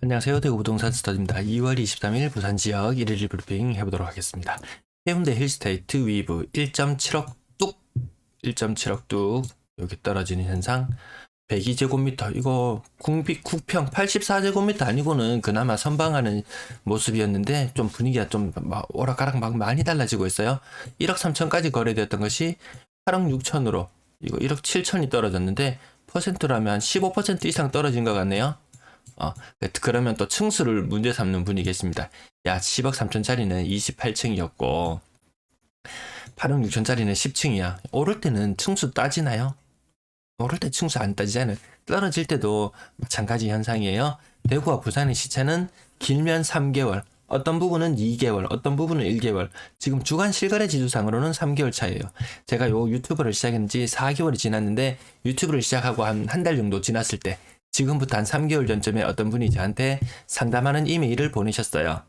안녕하세요. 대구 부동산 스타디입니다. 2월 23일 부산 지역 1일 브리핑 해보도록 하겠습니다. 해운대 힐스테이트 위브 1.7억 뚝 1.7억 뚝 여기 떨어지는 현상 102제곱미터 이거 궁비 국평 84제곱미터 아니고는 그나마 선방하는 모습이었는데 좀 분위기가 좀 막 오락가락 막 많이 달라지고 있어요. 1억 3천까지 거래되었던 것이 8억 6천으로 이거 1억 7천이 떨어졌는데 퍼센트라면 한15% 이상 떨어진 것 같네요. 어, 그러면 또 층수를 문제 삼는 분이 계십니다. 야, 10억 3천짜리는 28층이었고, 8억 6천짜리는 10층이야. 오를 때는 층수 따지나요? 오를 때 층수 안 따지잖아요. 떨어질 때도 마찬가지 현상이에요. 대구와 부산의 시차는 길면 3개월, 어떤 부분은 2개월, 어떤 부분은 1개월. 지금 주간 실거래 지수상으로는 3개월 차이에요. 제가 요 유튜브를 시작한 지 4개월이 지났는데 유튜브를 시작하고 한 한 달 정도 지났을 때 지금부터 한 3개월 전쯤에 어떤 분이 저한테 상담하는 이메일을 보내셨어요.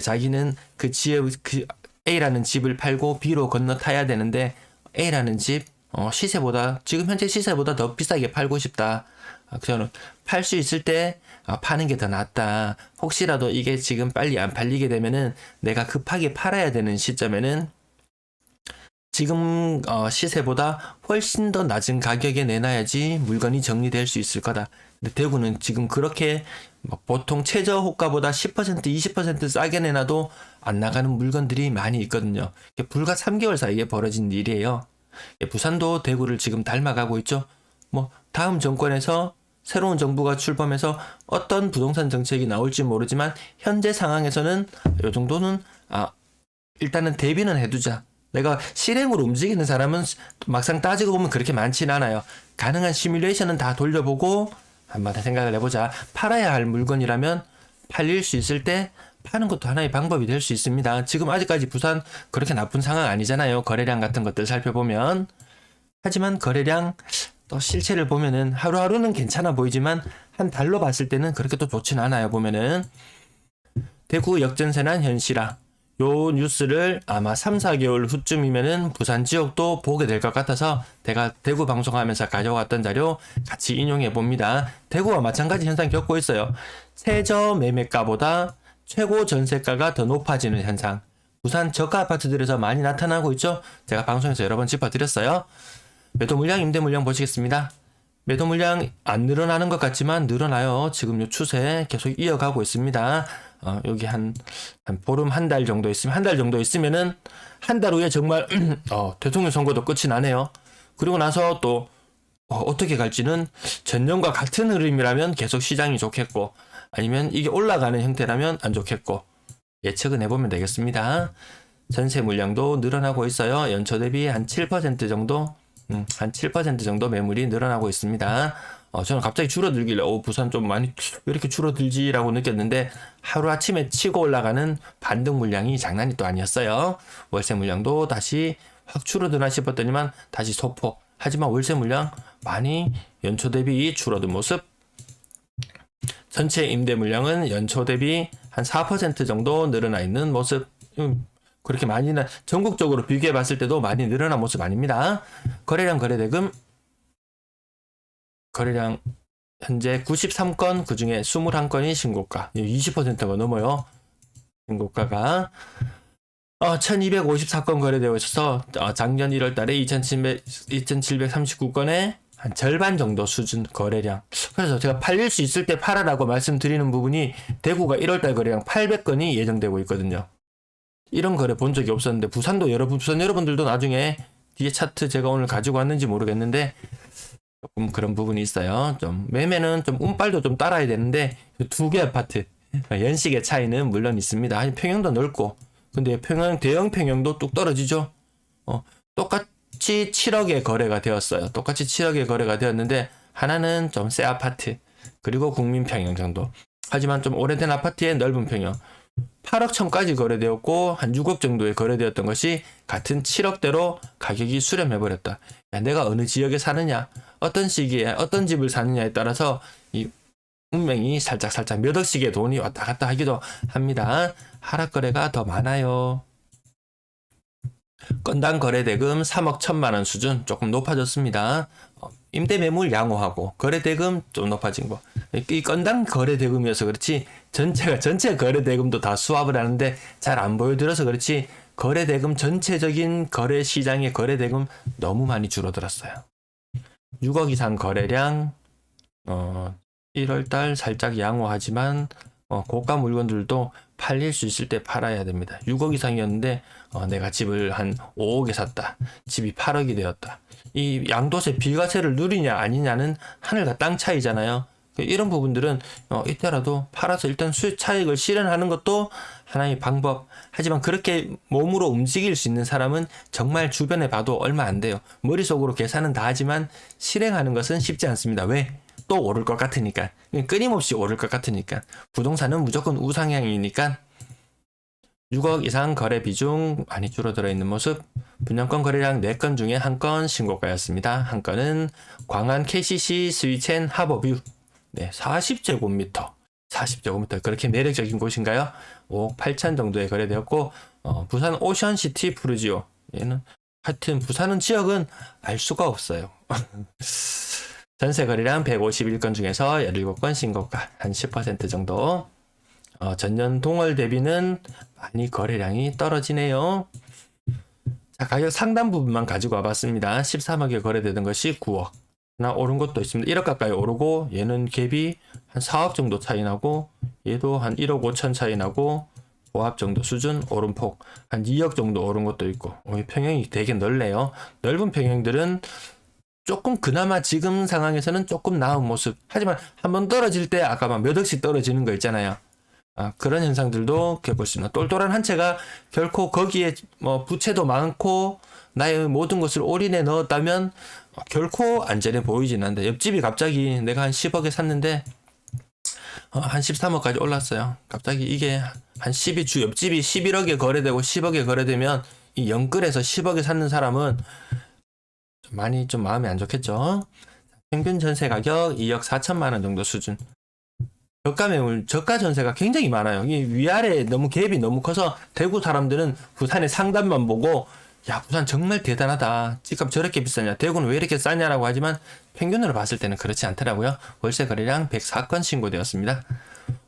자기는 그 지역 그 A라는 집을 팔고 B로 건너 타야 되는데 A라는 집 어, 시세보다 지금 현재 시세보다 더 비싸게 팔고 싶다. 아, 저는 팔 수 있을 때 아, 파는 게 더 낫다. 혹시라도 이게 지금 빨리 안 팔리게 되면은 내가 급하게 팔아야 되는 시점에는 지금 어, 시세보다 훨씬 더 낮은 가격에 내놔야지 물건이 정리될 수 있을 거다. 근데 대구는 지금 그렇게 뭐 보통 최저 호가보다 10% 20% 싸게 내놔도 안 나가는 물건들이 많이 있거든요. 불과 3개월 사이에 벌어진 일이에요. 예, 부산도 대구를 지금 닮아가고 있죠. 뭐 다음 정권에서 새로운 정부가 출범해서 어떤 부동산 정책이 나올지 모르지만 현재 상황에서는 이 정도는 아 일단은 대비는 해두자. 내가 실행으로 움직이는 사람은 막상 따지고 보면 그렇게 많지는 않아요. 가능한 시뮬레이션은 다 돌려보고 한번 생각을 해보자. 팔아야 할 물건이라면 팔릴 수 있을 때 파는 것도 하나의 방법이 될 수 있습니다. 지금 아직까지 부산 그렇게 나쁜 상황 아니잖아요. 거래량 같은 것들 살펴보면. 하지만 거래량 또 실체를 보면은 하루하루는 괜찮아 보이지만 한 달로 봤을 때는 그렇게 또 좋진 않아요. 보면은 대구 역전세난 현실화. 요 뉴스를 아마 3, 4개월 후쯤이면은 부산 지역도 보게 될 것 같아서 제가 대구 방송하면서 가져왔던 자료 같이 인용해 봅니다. 대구와 마찬가지 현상 겪고 있어요. 최저 매매가보다 최고 전세가가 더 높아지는 현상. 부산 저가 아파트들에서 많이 나타나고 있죠. 제가 방송에서 여러 번 짚어드렸어요. 매도 물량, 임대 물량 보시겠습니다. 매도 물량 안 늘어나는 것 같지만 늘어나요. 지금 요 추세 계속 이어가고 있습니다. 어, 여기 한, 한 보름 한 달 정도 있으면, 한 달 정도 있으면은, 한 달 후에 정말, 어, 대통령 선거도 끝이 나네요. 그리고 나서 또, 어, 떻게 갈지는 전년과 같은 흐름이라면 계속 시장이 좋겠고, 아니면 이게 올라가는 형태라면 안 좋겠고, 예측은 해보면 되겠습니다. 전세 물량도 늘어나고 있어요. 연초 대비 한 7% 정도, 음, 한 7% 정도 매물이 늘어나고 있습니다. 어, 저는 갑자기 줄어들길래, 어, 부산 좀 많이, 왜 이렇게 줄어들지라고 느꼈는데, 하루 아침에 치고 올라가는 반등 물량이 장난이 또 아니었어요. 월세 물량도 다시 확 줄어드나 싶었더니만, 다시 소폭. 하지만 월세 물량 많이 연초 대비 줄어든 모습. 전체 임대 물량은 연초 대비 한 4% 정도 늘어나 있는 모습. 음, 그렇게 많이 나, 전국적으로 비교해 봤을 때도 많이 늘어난 모습 아닙니다. 거래량 거래대금. 거래량 현재 93건 그 중에 21건이 신고가 20%가 넘어요. 신고가가. 어, 1254건 거래되어 있어서 어, 작년 1월 달에 2700, 2739건에 한 절반 정도 수준 거래량. 그래서 제가 팔릴 수 있을 때 팔아라고 말씀드리는 부분이 대구가 1월 달 거래량 800건이 예정되고 있거든요 이런 거래 본 적이 없었는데 부산도 여러분 부산 여러분들도 나중에 뒤에 차트 제가 오늘 가지고 왔는지 모르겠는데 조금 그런 부분이 있어요. 좀 매매는 좀 운빨도 좀 따라야 되는데 두 개 아파트 연식의 차이는 물론 있습니다. 아니 평형도 넓고 근데 평형 대형 평형도 뚝 떨어지죠. 어 똑같이 7억에 거래가 되었어요. 똑같이 7억에 거래가 되었는데 하나는 좀 새 아파트 그리고 국민 평형 정도. 하지만 좀 오래된 아파트의 넓은 평형 8억 천까지 거래되었고 한 6억 정도에 거래되었던 것이 같은 7억대로 가격이 수렴해 버렸다. 내가 어느 지역에 사느냐, 어떤 시기에 어떤 집을 사느냐에 따라서 이 운명이 살짝 살짝 몇 억씩의 돈이 왔다 갔다 하기도 합니다. 하락 거래가 더 많아요. 건당 거래 대금 3억 천만 원 수준 조금 높아졌습니다. 어, 임대 매물 양호하고 거래 대금 좀 높아진 거. 이 건당 거래 대금이어서 그렇지 전체가 전체 거래 대금도 다 수합을 하는데 잘 안 보여드려서 그렇지 거래 대금 전체적인 거래 시장의 거래 대금 너무 많이 줄어들었어요. 6억 이상 거래량 어 1월 달 살짝 양호하지만 어, 고가 물건들도 팔릴 수 있을 때 팔아야 됩니다. 6억 이상이었는데 어, 내가 집을 한 5억에 샀다. 집이 8억이 되었다. 이 양도세 비과세를 누리냐 아니냐는 하늘과 땅 차이잖아요. 이런 부분들은 어, 이때라도 팔아서 일단 수익 차익을 실현하는 것도 하나의 방법. 하지만 그렇게 몸으로 움직일 수 있는 사람은 정말 주변에 봐도 얼마 안 돼요. 머릿속으로 계산은 다 하지만 실행하는 것은 쉽지 않습니다. 왜? 또 오를 것 같으니까. 끊임없이 오를 것 같으니까. 부동산은 무조건 우상향이니까 6억 이상 거래 비중 많이 줄어들어 있는 모습. 분양권 거래량 4건 중에 한건 신고가였습니다. 한 건은 광안 KCC 스위첸 하버뷰. 네, 40제곱미터. 40제곱미터. 그렇게 매력적인 곳인가요? 5억 8천 정도에 거래되었고, 어, 부산 오션시티 푸르지오. 얘는, 하여튼, 부산은 지역은 알 수가 없어요. 전세 거래량 151건 중에서 17건 신고가. 한 10% 정도. 어, 전년 동월 대비는 많이 거래량이 떨어지네요. 자, 가격 상단 부분만 가지고 와봤습니다. 13억에 거래되던 것이 9억. 나 오른 것도 있습니다. 1억 가까이 오르고 얘는 갭이 한 4억 정도 차이 나고 얘도 한 1억 5천 차이 나고 보합 정도 수준 오름폭 한 2억 정도 오른 것도 있고 어, 이 평형이 되게 넓네요. 넓은 평형들은 조금 그나마 지금 상황에서는 조금 나은 모습. 하지만 한번 떨어질 때 아까 막몇 억씩 떨어지는 거 있잖아요. 아, 그런 현상들도 겪을 수 있는 똘똘한 한 채가 결코 거기에 뭐 부채도 많고 나의 모든 것을 올인해 넣었다면 어, 결코 안전해 보이진 않는다. 옆집이 갑자기 내가 한 10억에 샀는데 어, 한 13억까지 올랐어요. 갑자기 이게 한 10이 주 옆집이 11억에 거래되고 10억에 거래되면 이 영끌에서 10억에 샀는 사람은 좀 많이 좀 마음이 안 좋겠죠. 평균 전세 가격 2억 4천만 원 정도 수준. 저가 매물, 저가 전세가 굉장히 많아요. 이 위아래 너무 갭이 너무 커서 대구 사람들은 부산의 상단만 보고 야 부산 정말 대단하다. 집값 저렇게 비싸냐? 대구는 왜 이렇게 싸냐라고 하지만 평균으로 봤을 때는 그렇지 않더라고요. 월세 거래량 104건 신고되었습니다.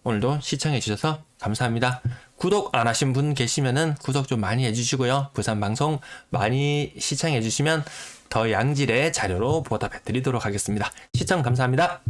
오늘도 시청해 주셔서 감사합니다. 구독 안 하신 분 계시면은 구독 좀 많이 해주시고요. 부산 방송 많이 시청해 주시면 더 양질의 자료로 보답해 드리도록 하겠습니다. 시청 감사합니다.